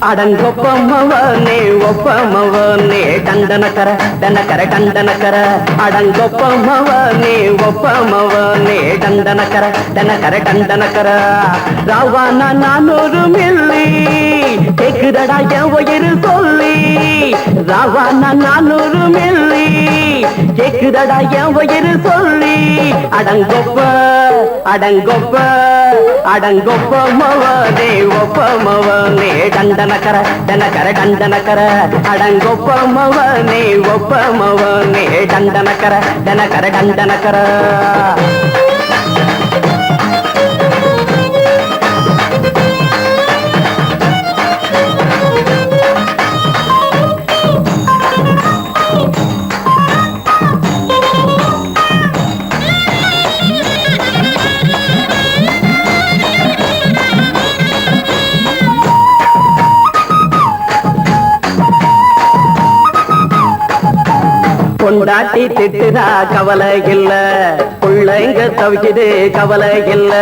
அடங்கொப்பமவனே ஒப்பமவனே டண்டனக்கர டனக்கர டண்டனக்கர அடங்கொப்பமவனே ஒப்பமவனே டண்டனக்கர டனக்கர டண்டனக்கர ராவானா நானூறு மில்லி கேக்குதடா என் உயிர் சொல்லி ராவானா நானூறு மில்லி. கேக்குதடா என் வயிறு சொல்லி. அடங்கொப்ப அடங்கொப்ப அடங்கொப்ப மவனே ஒப்ப மவனே டண்டனக்கர டனக்கர டண்டனக்கர. அடங்கொப்ப மவனே ஒப்ப மவனே டண்டனக்கர டனக்கர டண்டனக்கர. பொண்டாட்டி திட்டுதா? கவலை இல்ல. பிள்ளைங்க தவிக்குது கவலை இல்ல.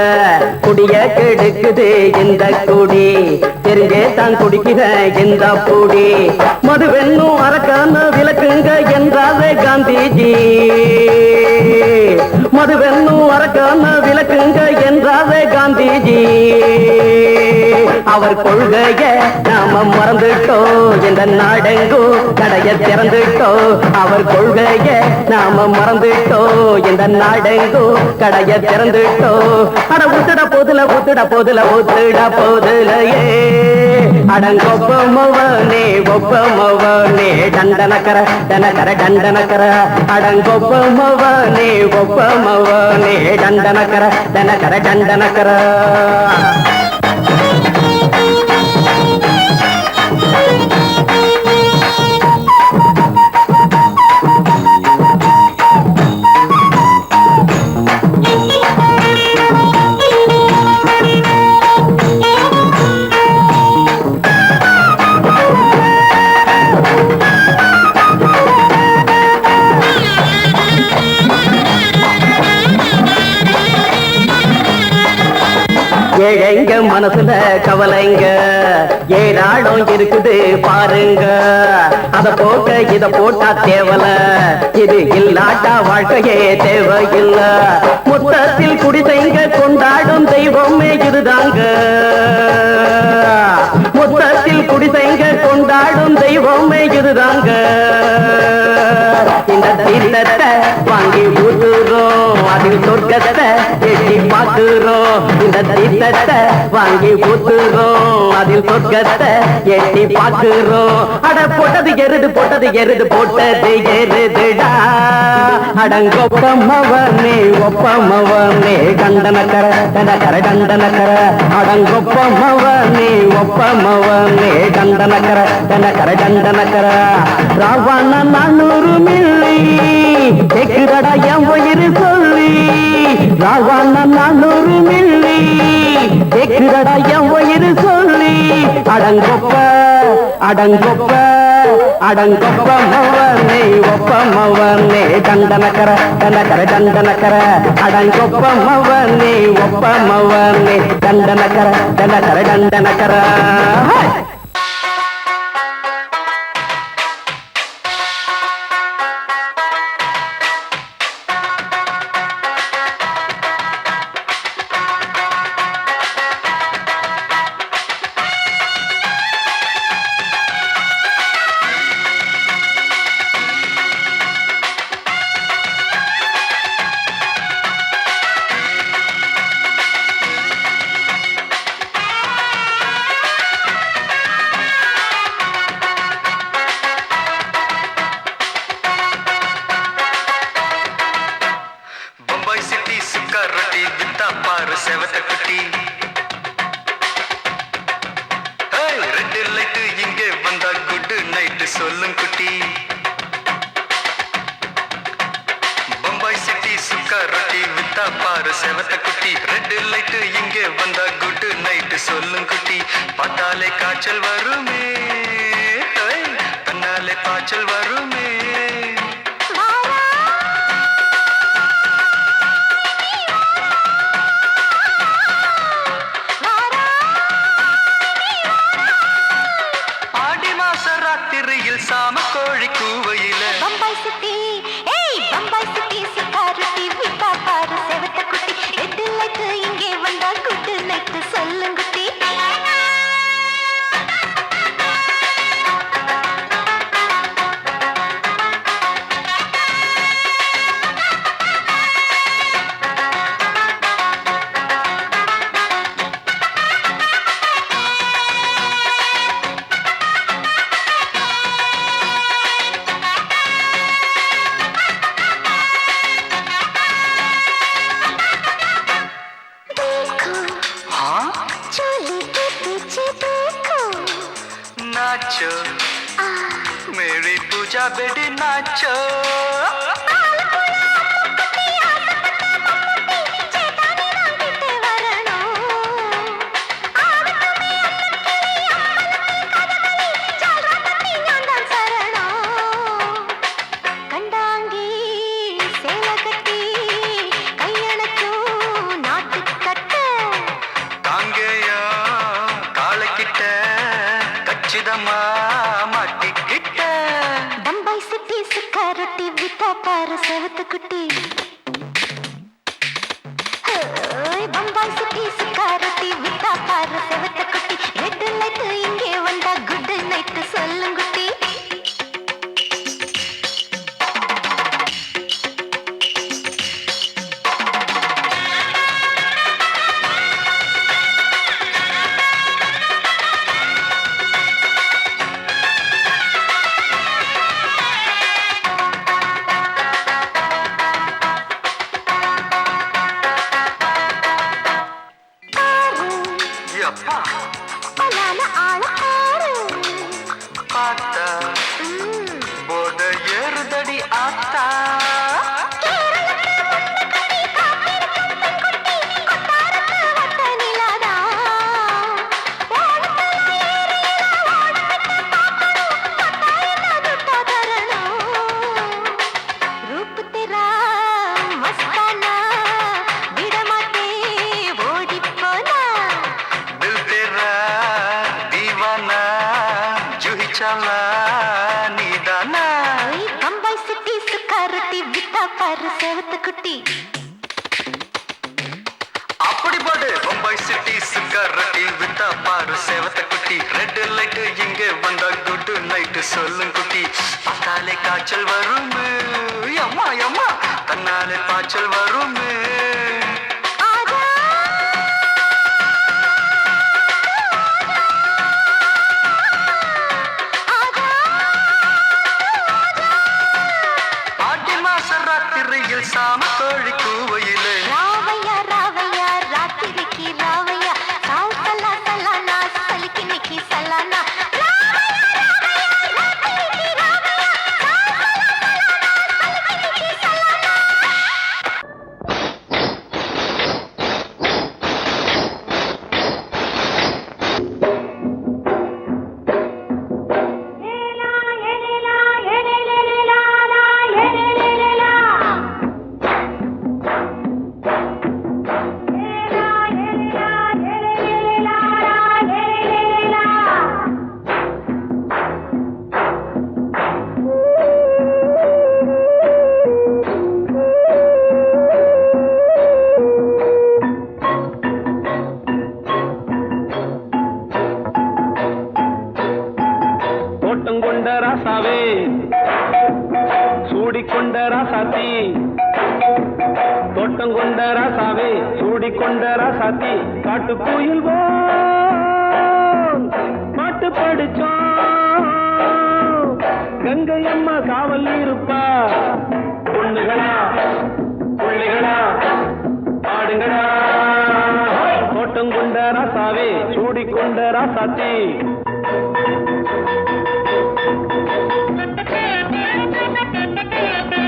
குடிய கெடுக்குது இந்த குடி. தெரிஞ்சே தான் குடிக்கிற இந்த பூடி. மதுவென்னும் அரக்கான விளக்குங்க என்றாலே காந்திஜி. மதுவென்னும் அரக்கான விளக்குங்க என்றாலே காந்திஜி. அவர் கொள்கைய நாம மறந்துட்டோம் இந்த நாடெங்கோ கடைய திறந்துட்டோம் அவர் கொள்கைய நாம மறந்துட்டோம் இந்த நாடெங்கோ கடைய திறந்துட்டோம் அட ஊத்துட போதுல ஊத்துட போதுல ஊத்துட போதுலையே. அடங்கொப்பமவனே ஒப்பமவனே டண்டனக்கர டனக்கர டண்டனக்கர. அடங்கொப்பமவனே ஒப்பமவனே டண்டனக்கர டனக்கர டண்டனக்கர. மனசுல கவலைங்க. ஏராளம் இருக்குது பாருங்க. அத போட்ட இத போட்டா தேவல. இது இல்லாட்டா வாழ்க்கையே தேவையில்ல. மொத்தத்தில் குடிசைங்க கொண்டாடும் தெய்வமே இதுதாங்க. மொத்தத்தில் குடிசைங்க கொண்டாடும் தெய்வமே இதுதாங்க. இந்த தீர்த்தத்தை வாங்கி ஊத்துறோம். அதில் சொர்க்கத்தை எட்டி பார்க்கிறோம். இந்த தீர்த்தத்தை வாங்கி ஊத்துறோம் அதில் சொர்க்கத்தை எட்டி பார்க்கிறோம் அட போட்டது எருது போட்டது எருது போட்டது எருதுடா. அடங்கொப்பமவனே ஒப்பமவனே கண்டனக்கர கண்டனக்கர கண்டனக்கர. அடங்கொப்பமவனே ஒப்பமவனே கண்டனக்கர கண்டனக்கர கண்டனக்கர. ராவண நானூறு மில்லி கேக்குதடா என் உயிர் சொல்லி. ராவண நானூறு மில்லி கேக்குதடா என் உயிர் சொல்லி அடங்கொப்ப அடங்கொப்ப அடங்கொப்ப மவனே ஒப்ப மவனே தண்டனக்கர தண்டக்கர தண்டனக்கர அடங்கொப்ப மவனே ஒப்ப மவனே தண்டனக்கர தண்டக்கர தண்டனக்கர. ரொட்டி பாரு செவத்த குட்டி. ரெண்டு லைட்டு இங்கே வந்தா குட் நைட்டு சொல்லும் குட்டி. பார்த்தாலே காய்ச்சல் வருமே ஏய், கண்ணாலே பாய்ச்சல் வருமே. வெடி நாச்சோ பாரு செவத்து குட்டி. அப்படி பாடு. மும்பை சிட்டி சிக்காரட்டி வித்தா பாரு செவத்த குட்டி. ரெட் லைட் இங்க வந்தா குட் நைட் சொல்லும் குட்டி. பார்த்தாலே காய்ச்சல் வரும் அம்மா அம்மா. தன்னாலே காய்ச்சல் வரும் படிச்சோம் கங்கை அம்மா காவல் இருப்பா. பொண்ணுகளா புள்ளிகளா பாடுங்களா தோட்டம் கொண்ட ராசாவே சூடிக்கொண்ட ராசாத்தி. Thank you.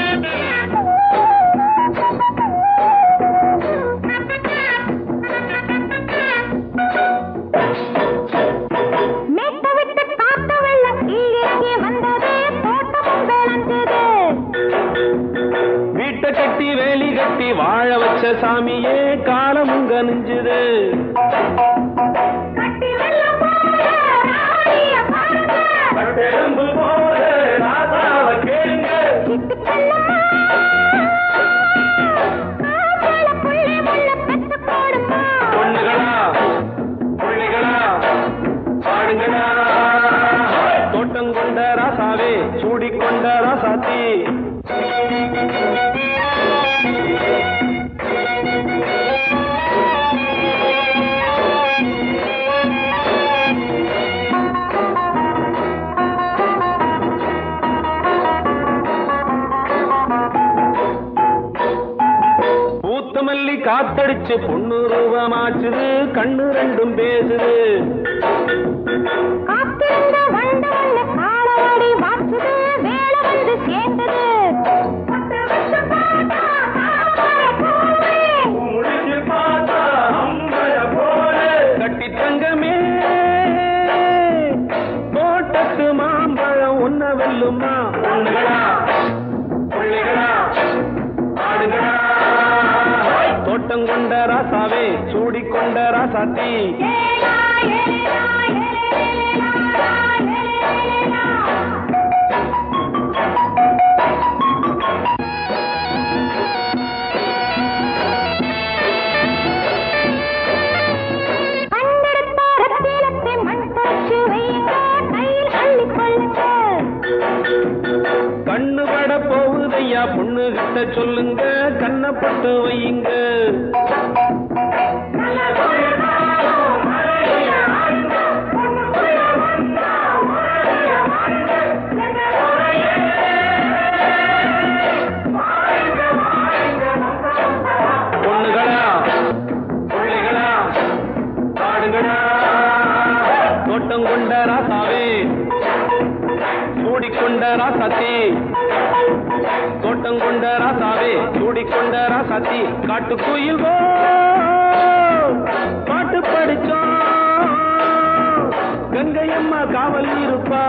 பொண்ணுருவமாச்சுது கண்ணு ரெண்டும் பேசுது. கூட்டம் கொண்ட ராசாவே சூடிக்கொண்ட ராசாத்தி. சொல்லுங்க கண்ணப்பட்டு வையுங்க. தோட்டம் கொண்ட ராசாவே சூடிக்கொண்ட ராசாத்தி கூட்டம் கொண்ட ராசாவே கூடிக்கொண்ட ராசாத்தி காட்டுக்குயில் பாட்டு படிச்சோம் கங்கையம்மா காவல் இருப்பா.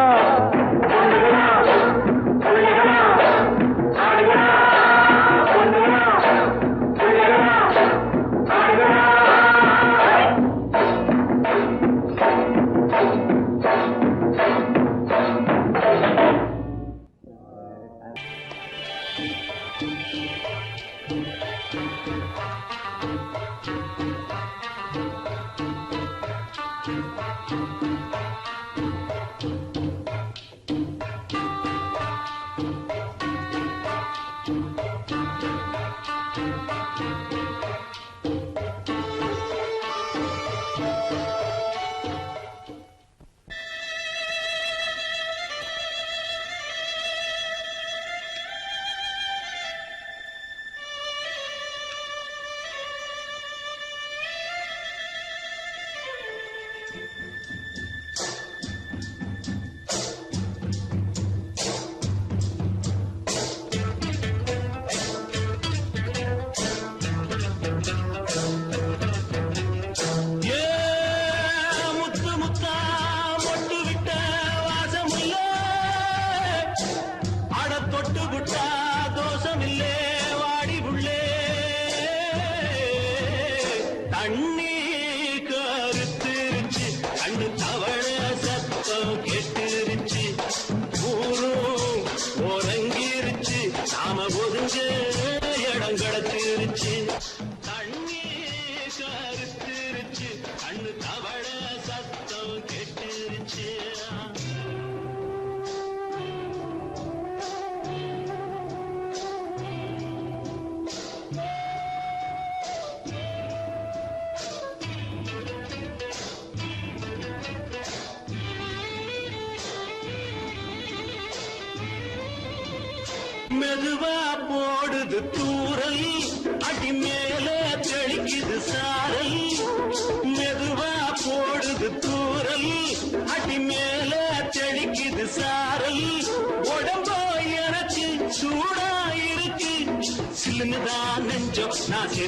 இடங்களை திருச்சு தண்ணி கருத்திருச்சு கண்ணு தவ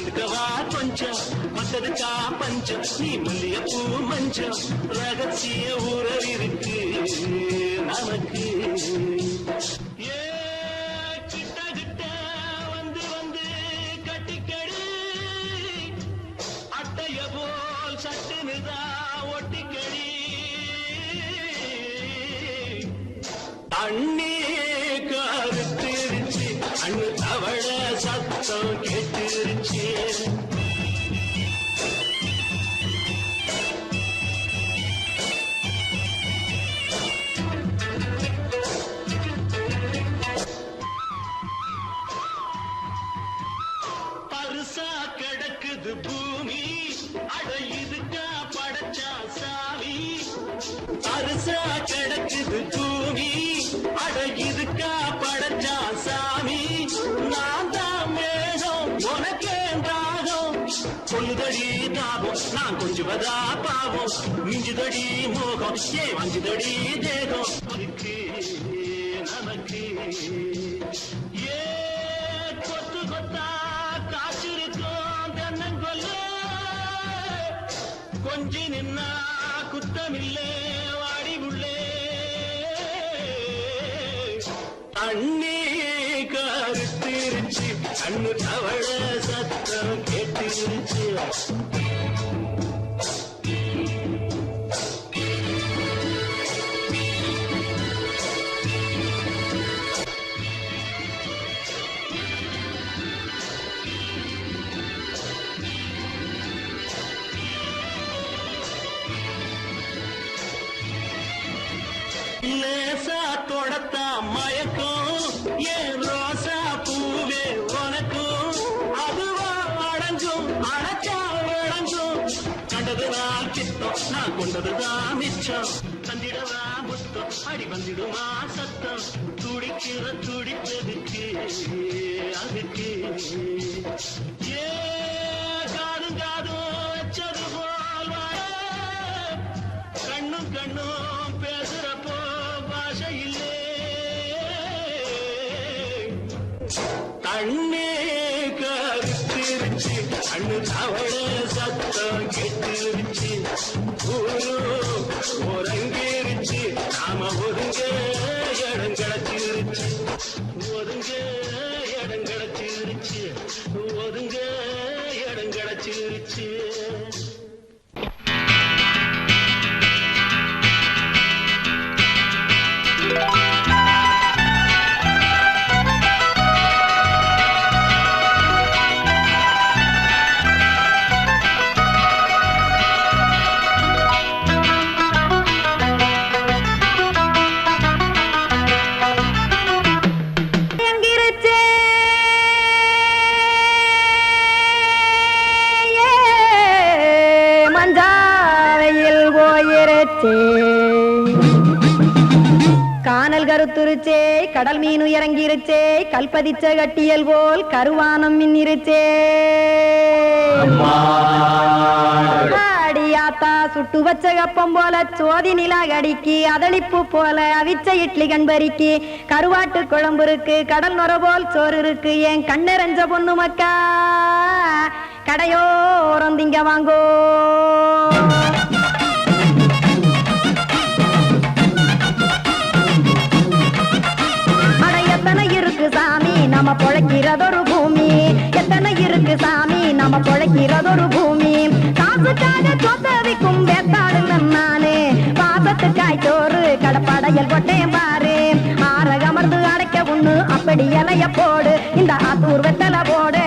వెతుకవా కొంచెం மத்ததுக்கா பஞ்சம் நீ மல்லிய பூ மஞ்சம் ரகசிய உறவிருக்கு நமக்கு பாவம் மிஞ்சுதடி மோகம் ஏ மஞ்சுதடி தேகம் அதுக்கு நமக்கு ஏ கொத்து கொத்தா காய்ச்சிருக்கும் தென்னங்கொல்ல கொஞ்சி நின்னா குத்தமில்லே வாடி உள்ளே அண்ணே கருத்திருச்சு கண்ணு தவழ சத்தம் கேட்டிருச்சு நான் கொண்டதுதான் மிச்சம் தந்திடவா முத்தம் அடி வந்துடுமா சத்தம் துடிக்கிற துடிப்பதுக்கு அதுக்கு ஏ காதும் காதும் வச்சது போல் கண்ணும் கண்ணும் பேசுறப்போ பாஷை இல்லே கண்ணே கருத்திருச்சு அண்ணு தவள சத்தம் கெட்டுருச்சு ஊரு உறங்கிருச்சு நாம ஒருங்க இடம் கிடச்சிருச்சு. ஒருங்க இடம் கிடச்சிருச்சு. ஒருங்க இடம் கிடச்சிருச்சு. மீன் இறங்கிருச்சே. கல்பதிச்ச கட்டியல் போல் கருவானம் மின்னிருச்சே. அடியாத்தா சுட்டு வச்ச கப்பம் போல சோதி நிலா கடிக்கு அதளிப்பு போல அவிச்ச இட்லி கண்பறிக்கு. கருவாட்டு குழம்பு இருக்கு கடல் நுர போல் சோறு இருக்கு என் கண்ணெரஞ்ச பொண்ணு மக்கா. கடையோரம் திங்க வாங்கோ. சாமி பொழைக்கிறதொரு பூமி. எத்தனை இருக்கு சாமி? நம்ம பொழைக்கிறதொரு பூமி. காசுக்காக சொத்தவிக்கும் வேத்தாடுங்க நானு பாசத்துக்காய் சோறு கடப்படையல் கொட்டேன் பாரு. ஆற அமர்ந்து அடைக்க ஒண்ணு அப்படி இலைய போடு. இந்த ஆத்தூர் வெத்தலை போடு.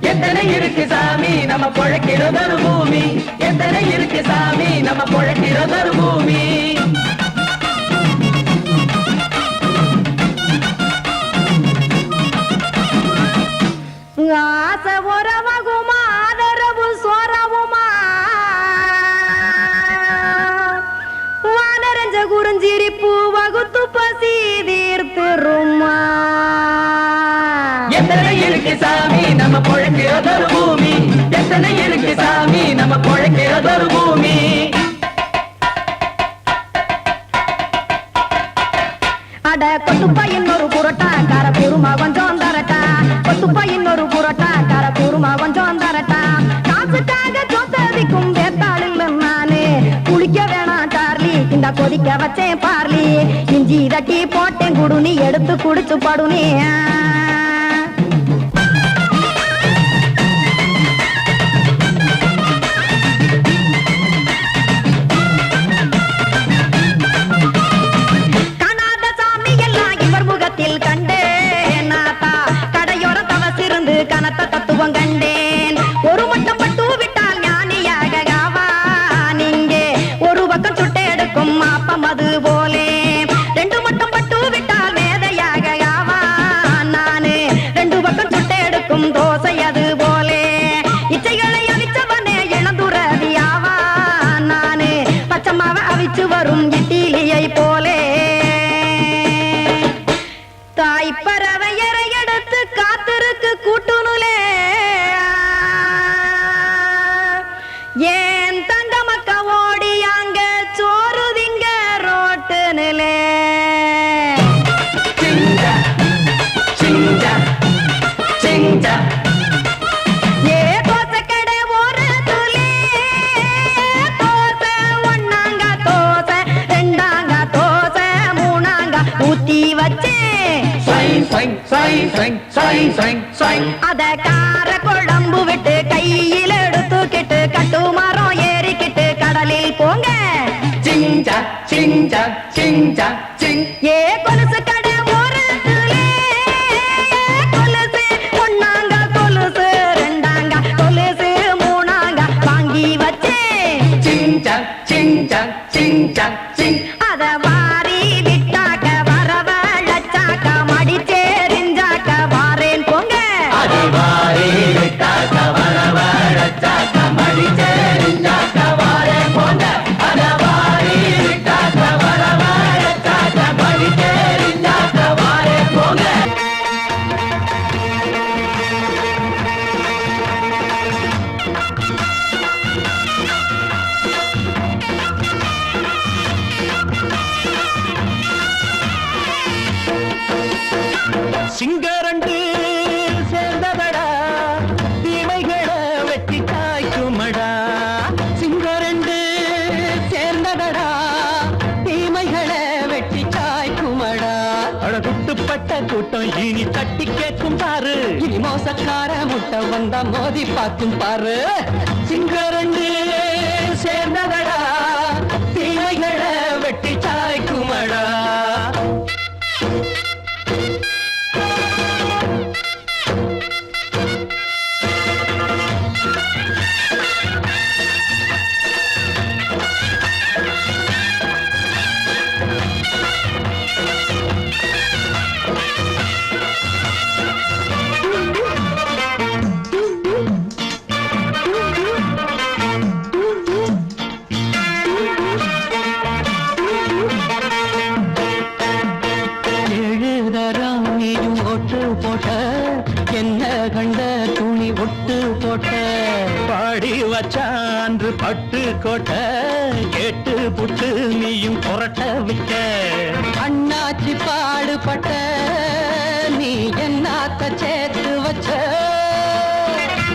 எத்தனை இருக்கு சாமி? நம்ம பொழைக்கிறதொரு பூமி. எத்தனை இருக்கு சாமி? நம்ம பொழைக்கிறதொரு பூமி. ஆசை உறவகுமா ஆதரவு சோறவுமா? வானரஞ்ச குறிஞ்சிரிப்பு வகுத்து பசி தீர்த்துருமா? எத்தனை இருக்கு சாமி நம்ம பொழைக்கிறதொரு பூமி? எத்தனை இருக்கு சாமி நம்ம பொழைக்கிறதொரு பூமி? அட கொத்துப்பா இன்னொரு புரோட்டா கார குருமா கொஞ்சம் தரட்டா கொத்துப்பா இன்னொரு புரோட்டா கர குருமா கொஞ்சம் தரட்டா. காசுக்காக சொத்ததிக்கும் வேத்தாளில் நானு குளிக்க வேணாம் டார்லி இந்த கொதிக்க வச்சேன் பார்லி. இஞ்சி தட்டி போட்டேன் குடுனி எடுத்து குடிச்சு படுனி. காணாத 金盏，金盏，金盏，金。அழகுட்டுப்பட்ட கூட்டம் இனி தட்டி கேட்கும் பாரு. இனி மோசக்கார முட்டை வந்தா மோதி பார்க்கும் பாரு. சிங்க ரெண்டு சேர்ந்ததடா. ஒட்டு போட்ட என்ன கண்ட துணி ஒட்டு போட்ட? பாடி வச்சான்று பட்டு கோட்ட கேட்டு புட்டு நீயும் புரட்ட விட்ட. அண்ணாச்சி பாடுபட்ட நீ என்னாத்த சேர்த்து வச்ச?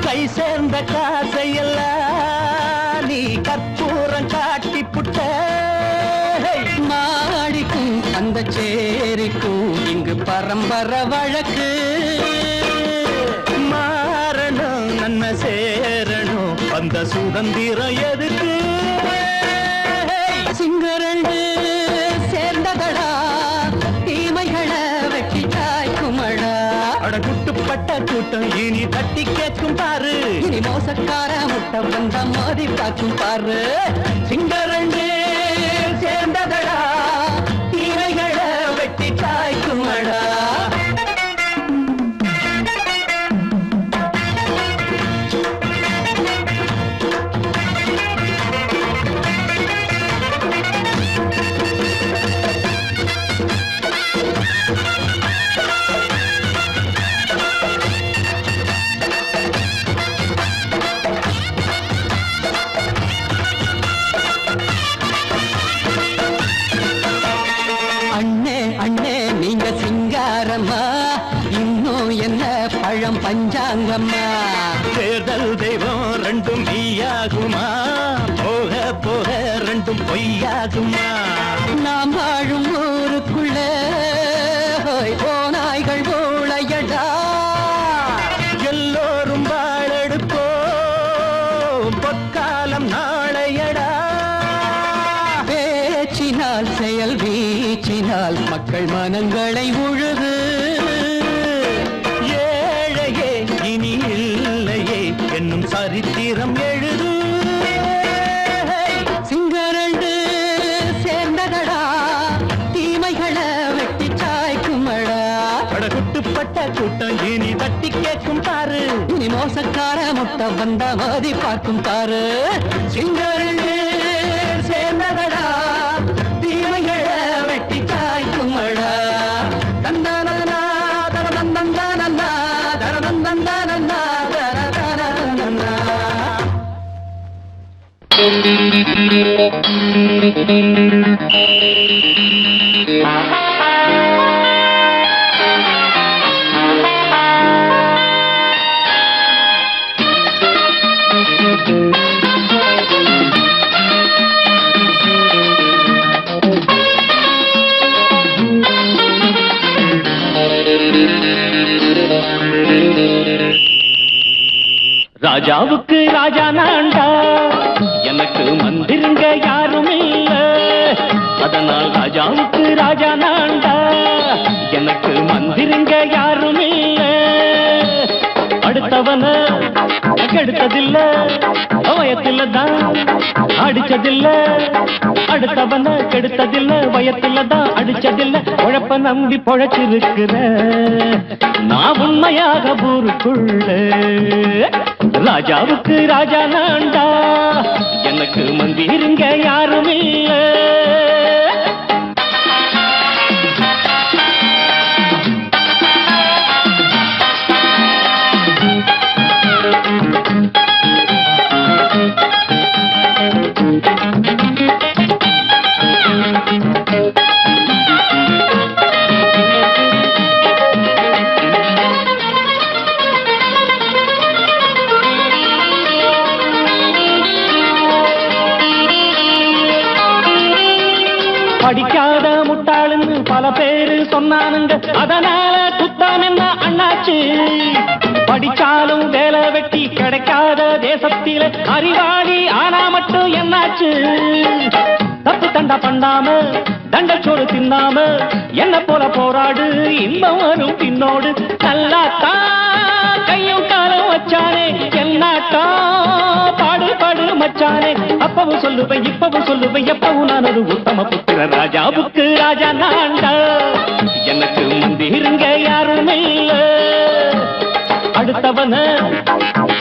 கை சேர்ந்த காசையெல்லாம் பரம்பர வழக்கு. மாறணும் நன்மை சேரணும். அந்த சுதந்திரம் எதுக்கு? சிங்கரண்டு சேர்ந்ததடா. தீமைகளை வெட்டி சாய்க்குமடா அடகுட்டுப்பட்ட கூட்டம் இனி தட்டி கேட்கும் பாரு. இனி மோசக்கார முட்டம் வந்த மோதி பார்க்கும் பாரு. வீச்சினால் மனங்களை உழுது. ஏழையே இனி இல்லையே என்னும் சரித்திரம் எழுது. சிங்கரண்டு சேர்ந்ததடா தீமைகளை வெட்டி சாய்க்குமடா படகுட்டுப்பட்ட கூட்டம் இனி தட்டி கேட்கும் பாரு. இனி மோசக்கார முட்டை வந்த மோதி பார்க்கும் பாரு. சிங்கரண்டு ராஜாவுக்கு ராஜா மந்திருங்க யாரும் இல்ல அடுத்தவன கெடுத்ததில்ல. வயத்தில தான் அடிச்சதில்ல. அடுத்தவன கெடுத்ததில்ல. வயத்தில தான் அடிச்சதில்ல. உழப்ப நம்பி பொழைச்சிருக்கிற நான் உண்மையாக ஊருக்குள்ள. ராஜாவுக்கு ராஜா நான்டா. எனக்கு மந்திருங்க யாரும் தண்டச்சோறு என்ன போல போராடு? இன்பம் வரும் பின்னோடு. நல்லாத்தா கையும் காலம் வச்சானே. என்னாட்டா பாடு பாடு மச்சானே. அப்பவும் சொல்லுவேன் இப்பவும் சொல்லுவேன் எப்பவும் நான் ஒரு உத்தம புத்திர ராஜாவுக்கு ராஜா நாண்டா எனக்கு மந்திருங்க யாரும்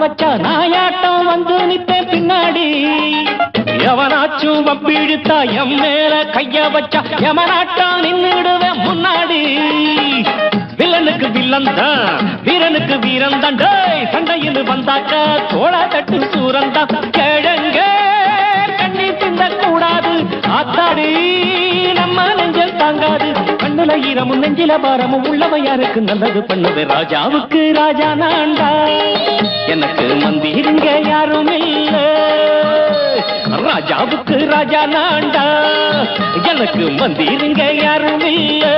வச்சா நாயாட்டம் வந்து நித்தேன் பின்னாடி. எவனாச்சும் வப்பிழுத்தா எம் மேல கைய வச்சா எவனாட்டம் நின்னுடுவேன் முன்னாடி. வில்லனுக்கு வில்லன் தான் வீரனுக்கு வீரன் தான். சண்டையில் வந்தாக்க தோளா தட்டு சூரன் தான். கிழங்க கண்ணி தின்ன கூடாது ஆத்தாடி நம்ம நெஞ்சல் தாங்காது. கண்ணுல ஈரமும் நெஞ்சில பாரமும் உள்ளவன் யாருக்கு நல்லது பண்ணது? ராஜாவுக்கு ராஜா நான்டா. எனக்கு மந்திருங்க யாரும் இல்ல ராஜாவுக்கு ராஜா நான்டா. எனக்கு மந்திருங்க யாரும் இல்லை